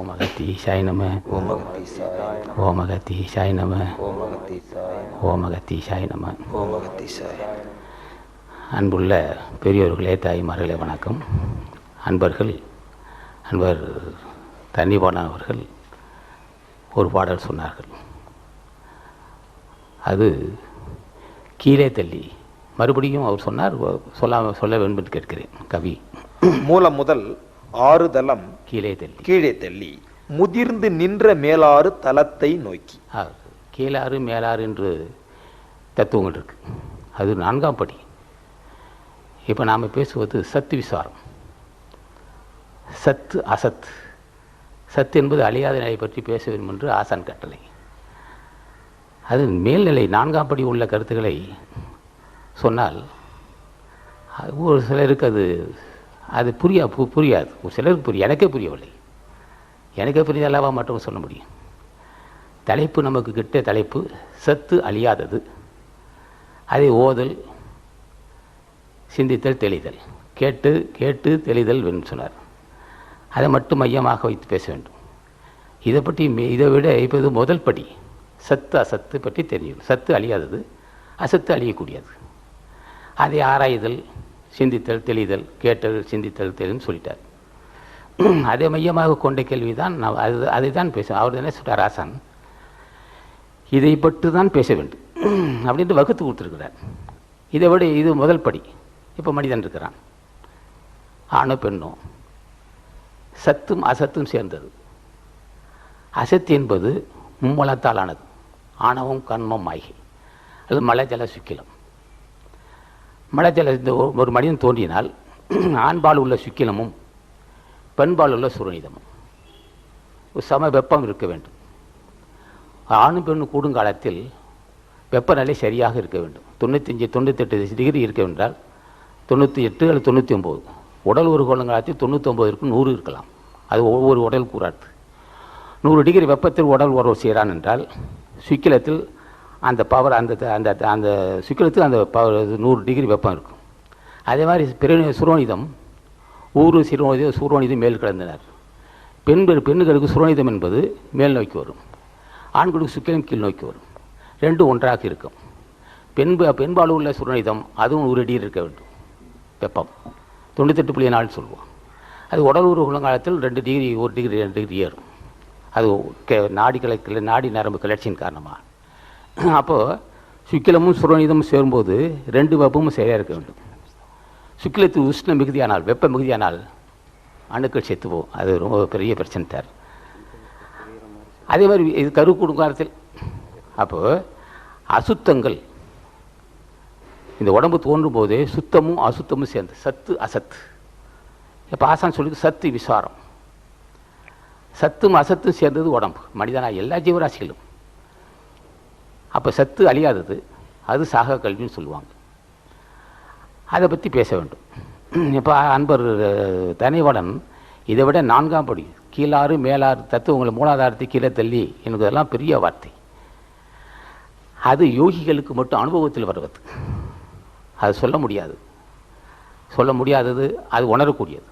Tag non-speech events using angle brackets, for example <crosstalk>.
ஓம் நம. ஓம் நம. நம. அன்புள்ள பெரியோர்களே தாய்மார்களே வணக்கம். அன்பர்கள் அன்பர் தன்னிபான அவர்கள் ஒரு பாடல் சொன்னார்கள். அது கீழே தள்ளி. மறுபடியும் அவர் சொன்னார் சொல்லாம சொல்ல வேண்டும் என்று கேட்கிறேன் கவி. மூலம் முதல் ஆறு தலம் கீழே தள்ளி. கீழே தள்ளி முதிர்ந்து நின்ற மேலாறு தலத்தை நோக்கி. கீழாறு மேலாறு என்று தத்துவங்கள் இருக்கு. அது நான்காம் படி. இப்போ நாம் பேசுவது சத்து விசாரம். சத்து அசத். சத்து என்பது அழியாத நிலை பற்றி பேச வேண்டும் என்று ஆசான் கட்டளை. அது மேல்நிலை நான்காம் படி உள்ள கருத்துக்களை சொன்னால் ஒரு சிலருக்கு அது அது புரியா பு- புரியாது. ஒரு சிலருக்கு புரியும் எனக்கே புரியவில்லை. எனக்கே புரியாதல்லவா மட்டும் சொல்ல முடியும். தலைப்பு நமக்கு கிட்ட தலைப்பு சத்து அழியாதது. அதை ஓதல் சிந்தித்தல் தெளிதல். கேட்டு கேட்டு தெளிதல் வென்று சொன்னார். அதை மட்டும் மையமாக வைத்து பேச வேண்டும். இதை பற்றி மே- இதை விட இப்போது முதல் படி. சத்து அசத்து பற்றி தெரியும். சத்து அழியாதது அசத்து அழியக்கூடியது. அதை ஆராய்தல் சிந்தித்தல் தெளிதல் கேட்டல் சிந்தித்தல் தெளின்னு சொல்லிட்டார். <clears throat> அதை மையமாக கொண்ட கேள்வி தான் நான் அது அதை தான் பேச அவர் தானே சொல்கிறார் ஆசான்? இதை பற்றி தான் பேச வேண்டும். <clears throat> அப்படின்ட்டு வகுத்து கொடுத்துருக்கிறார். இதை விட இது முதல் படி. இப்போ மனிதன் இருக்கிறான். ஆணோ பெண்ணோ. சத்தும் அசத்தும் சேர்ந்தது. அசத்து என்பது மும்மலத்தால் ஆனது ஆணவம் கண்மம் ஆகி. அது மலை ஜல சுக்கிலம். மலத்தில் இந்த ஒரு- மனிதன் தோன்றினால் <clears throat> ஆண்பால் உள்ள சுக்கிலமும் பெண்பால் உள்ள சுரணிதமும் சம வெப்பம் இருக்க வேண்டும். ஆணும் பெண்ணும் கூடும் காலத்தில் வெப்பநிலை சரியாக இருக்க வேண்டும். தொண்ணூத்தஞ்சு தொண்ணூத்தெட்டு டிகிரி இருக்க என்றால் தொண்ணூற்றி எட்டு அல்லது தொண்ணூற்றி ஒம்பது உடல் ஒரு காலத்தில் தொண்ணூத்தொம்பது இருக்கும் நூறு இருக்கலாம். அது ஒவ்வொரு உடல் கூறாது நூறு டிகிரி வெப்பத்தில் உடல் உறவு செய்கிறான் என்றால் சுக்கிலத்தில் அந்த பவர் அந்த அந்த அந்த சுக்கிலத்தில் அந்த பவர் நூறு டிகிரி வெப்பம் இருக்கும். அதே மாதிரி பிற சுரோனிதம் ஊரு சிறுவனிதம் சூரோனிதம் மேல் கிடந்தனர். பெண்கள் பெண்களுக்கு சுரோனிதம் என்பது மேல் நோக்கி வரும். ஆண்களுக்கு சுக்கிரம் கீழ் நோக்கி வரும். ரெண்டும் ஒன்றாக இருக்கும். பெண் பெண்பால் உள்ள சுரோனிதம் அதுவும் ஒரு டிகிரி இருக்க வேண்டும். வெப்பம். தொண்ணூத்தெட்டு புள்ளி நாள் சொல்லுவோம். அது உடல் உருவ ரெண்டு டிகிரி ஒரு டிகிரி ரெண்டு டிகிரி ஏறும். அது கே நாடி கிளை நாடி நரம்பு கிளர்ச்சியின் காரணமாக. <clears throat> அப்போது சுக்கிலமும் சுரணிதமும் சேரும்போது ரெண்டு வெப்பமும் சரியாக இருக்க வேண்டும். சுக்கிலத்து உஷ்ண மிகுதியானால் வெப்ப மிகுதியானால் அணுக்கள் செத்து போகும் அது ரொம்ப பெரிய பிரச்சனை தார் அதே மாதிரி இது கரு குடுங்காலத்தில் அப்போது அசுத்தங்கள். இந்த உடம்பு தோன்றும் போதே சுத்தமும் அசுத்தமும் சேர்ந்து சத்து அசத்து. இப்போ ஆசான் சொல்லி சத்து விசாரம். சத்தும் அசத்தும் சேர்ந்தது உடம்பு. மனிதனாக எல்லா ஜீவராசிகளும். அப்போ சத்து அழியாதது. அது சாக கல்வின்னு சொல்லுவாங்க. அதை பற்றி பேச வேண்டும். இப்போ அன்பர் அஹ், தனிவடன் இதை விட நான்காம் படி கீழாறு மேலாறு தத்துவங்களை மூலாதாரத்தை கீழே தள்ளி என்பதெல்லாம் பெரிய வார்த்தை. அது யோகிகளுக்கு மட்டும் அனுபவத்தில் வருவது. அது சொல்ல முடியாது. சொல்ல முடியாதது அது உணரக்கூடியது.